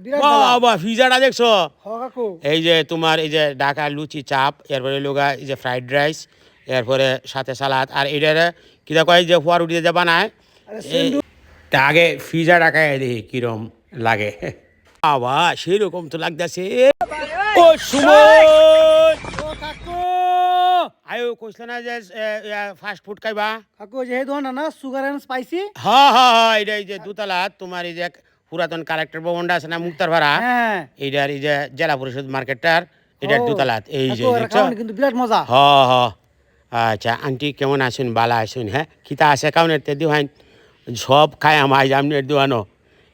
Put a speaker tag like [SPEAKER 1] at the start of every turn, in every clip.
[SPEAKER 1] বাবা পিজাটা দেখছ? এই যে তোমার এই যে ঢাকা লুচি চাপ এরপরে লোগা এই যে ফ্রাইড রাইস এরপরে সাথে সালাদ আর এটার কিটা কয় যে ফোয়ার উঠিয়ে যে বানায়
[SPEAKER 2] আরে
[SPEAKER 1] এই-
[SPEAKER 2] সেন্দু
[SPEAKER 1] তা আগে ফিজা দেখি কিরম লাগে। বাবা সেই রকম তো লাগতেছে। ও সুমন! আয়ো কইছিল না যে ফাস্ট ফুড খাইবা?
[SPEAKER 2] কাকু যে দোকান না সুগার এন্ড স্পাইসি
[SPEAKER 1] হা হা হা এটা এই যে দুতলা তোমার এই যে পুরাতন কালেক্টর ভবনটা আছে না মুক্তার ভাড়া?
[SPEAKER 2] হ্যাঁ।
[SPEAKER 1] এইটার এই যে জেলা পরিষদ মার্কেটটার এটার
[SPEAKER 2] ও,
[SPEAKER 1] দুতলাত এই যে
[SPEAKER 2] কিন্তু বিরাট মজা।
[SPEAKER 1] হ হ। আচ্ছা আন্টি কেমন আছেন? বালা আছেন হ্যাঁ? কিতা আছে কাউনের তে? দিহাইন সব খায় আমার আপনার দোকানও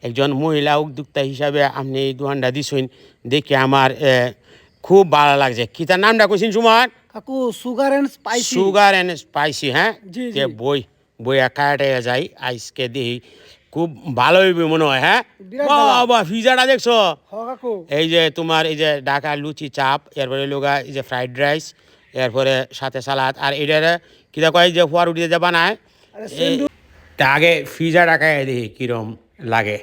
[SPEAKER 1] একজন মহিলা উদ্যোক্তা হিসাবে আপনি এই দোকানটা দিছেন। দেখে আমার খুব ভালো লাগছে। কিতার নামটা কইছেন সুমন?
[SPEAKER 2] কাকু sugar and spicy
[SPEAKER 1] sugar and spicy হ্যাঁ? যে বই বই একাটে যাই আজকে দেখি। খুব ভালো হইবে মনে হয় হ্যাঁ। বাবা পিজাটা দেখছ? এই যে তোমার এই যে ঢাকা লুচি চাপ এরপরে লোগা এই যে ফ্রাইড রাইস এরপরে সাথে সালাদ আর এটার কিটা কয় যে ফোয়ার উঠিয়ে যে বানায়
[SPEAKER 2] আরে
[SPEAKER 1] এই-
[SPEAKER 2] সেন্দু
[SPEAKER 1] তা আগে ফিজা টাকায় দেখি কিরম লাগে।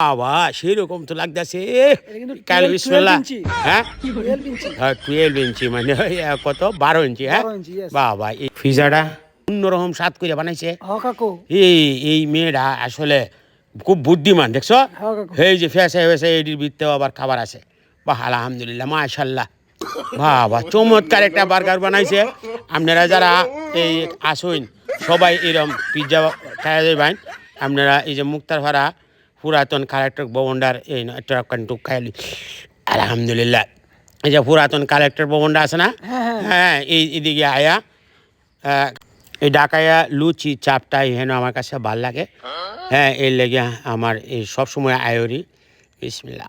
[SPEAKER 1] বাবা সেরকম তো লাগতেছে। কাল
[SPEAKER 2] 12
[SPEAKER 1] বিসমিল্লাহ। হ্যাঁ?
[SPEAKER 2] Twelve inch.
[SPEAKER 1] মানে কত? বারো ইঞ্চি হ্যাঁ?
[SPEAKER 2] 12 ইঞ্চি, yes.
[SPEAKER 1] বাবা এই ফিজাটা অন্যরকম স্বাদ করে বানাইছে। এই এই মেয়েটা আসলে খুব বুদ্ধিমান দেখছ?
[SPEAKER 2] হ্যাঁ
[SPEAKER 1] এই যে ফেসে ফেসে এটির ভিতরেও আবার খাবার আছে। বাহ আলহামদুলিল্লাহ মাশাল্লাহ। বাবা চমৎকার একটা বার্গার বানাইছে। আপনারা যারা এই আসুন সবাই এরম পিৎজা খাওয়া যাবেন আপনারা এই যে মুক্তার ভাড়া পুরাতন কালেক্টর ভবনটার এই টুক খাইলি আলহামদুলিল্লাহ। এই যে পুরাতন কালেক্টর ভবনটা আছে না?
[SPEAKER 2] হ্যাঁ,
[SPEAKER 1] হ্যাঁ। এই এদিকে আয়া। এই ডাকাইয়া লুচি চাপটাই হেন আমার কাছে ভালো লাগে। হ্যাঁ এর লেগে আমার এই সবসময় আয়রি। বিসমিল্লা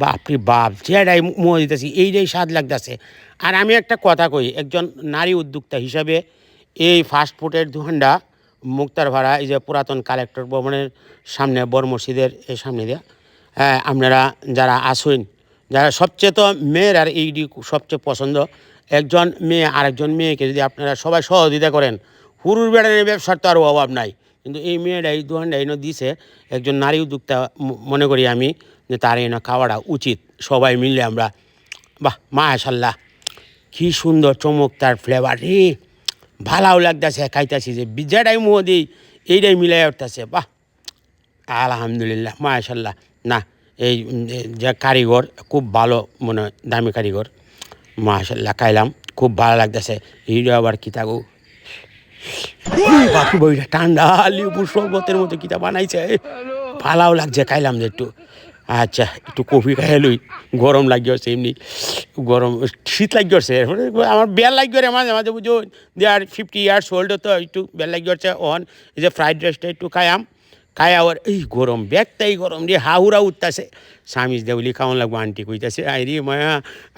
[SPEAKER 1] বাপরে বাপ যেটাই মুহ দিতেছি, এইটাই স্বাদ লাগতেছে। আর আমি একটা কথা কই, একজন নারী উদ্যোক্তা হিসাবে এই ফাস্ট ফুডের দোকানটা মুক্তার ভাড়া, এই যে পুরাতন কালেক্টর ভবনের সামনে, বড় মসজিদের এই সামনে দিয়ে। হ্যাঁ আপনারা যারা আসুন যারা সবচেয়ে তো মেয়ের আর এইটি সবচেয়ে পছন্দ একজন মেয়ে, আরেকজন মেয়েকে যদি আপনারা সবাই সহযোগিতা করেন, হুরুর বেড়ানোর ব্যবসার তো আর অভাব নাই। কিন্তু এই মেয়েটা এই দোকানটা এনে দিছে, একজন নারী উদ্যোক্তা মনে করি আমি যে তার এনে খাওয়াটা উচিত। সবাই মিললে আমরা, বাহ, মাশাল্লাহ, কী সুন্দর চমক তার ফ্লেভার রে, ভালাও লাগতেছে, খাইতেছি যে, যেটাই মুহ দিই, এইটাই মিলাই উঠতেছে, বাহ। আলহামদুলিল্লাহ, মাশাল্লাহ, না, এই যে কারিগর, খুব ভালো মনে দামি কারিগর। মাশাল্লাহ খাইলাম। খুব ভালো লাগতেছে। এইটা আবার কিতাগু বাকি বইটা ঠান্ডা লেবু শরবতের মতো কিতা বানাইছে? ভালাও লাগছে খাইলাম যে একটু। আচ্ছা একটু কফি খাই লই। গরম লাগিয়েছে এমনি। গরম শীত লাগিয়েছে আমার বেল লাগিয়ে মাঝে মাঝে বুঝো দে আর ফিফটি ইয়ার্স ওল্ড তো একটু বেল লাগিয়েছে ওহন এই যে ফ্রাইড রাইসটা একটু খাইয়াম। খাই আবার এই গরম ব্যাগটাই গরম রে হাউরা উঠতেছে। স্বামী দেউলি খাওয়ান লাগবো আন্টি কইতাছে আই রে মায়া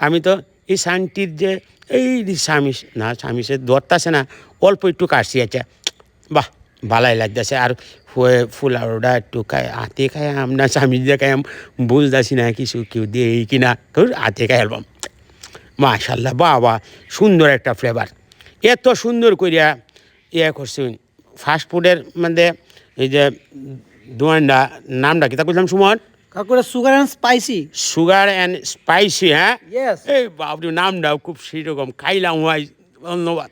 [SPEAKER 1] আমি তো এই শান্তির যে, এই স্বামী, না, স্বামী সে ধরতেছে না, অল্প একটু কাটছি আছে। বাহ, ভালাই লাগতেছে। আর ফু- ফুলাওটা একটু খাই হাতে খাই আম না, স্বামী দিয়ে খাই বুঝতেছি না কিছু কেউ দিয়ে এই কিনা হাতে খাই অ্যালবাম। মাশাল্লাহ, বাবা, সুন্দর একটা ফ্লেভার এত সুন্দর করিয়া ইয়ে করছুন ফাস্টফুডের মধ্যে এই যে দোয়ানটা, নামটা কি তা বললাম সুমন?
[SPEAKER 2] কাকু sugar and spicy
[SPEAKER 1] sugar and spicy হ্যাঁ? এই বাবরি নামটাও খুব সেরকম খাইলাম ভাই। ধন্যবাদ।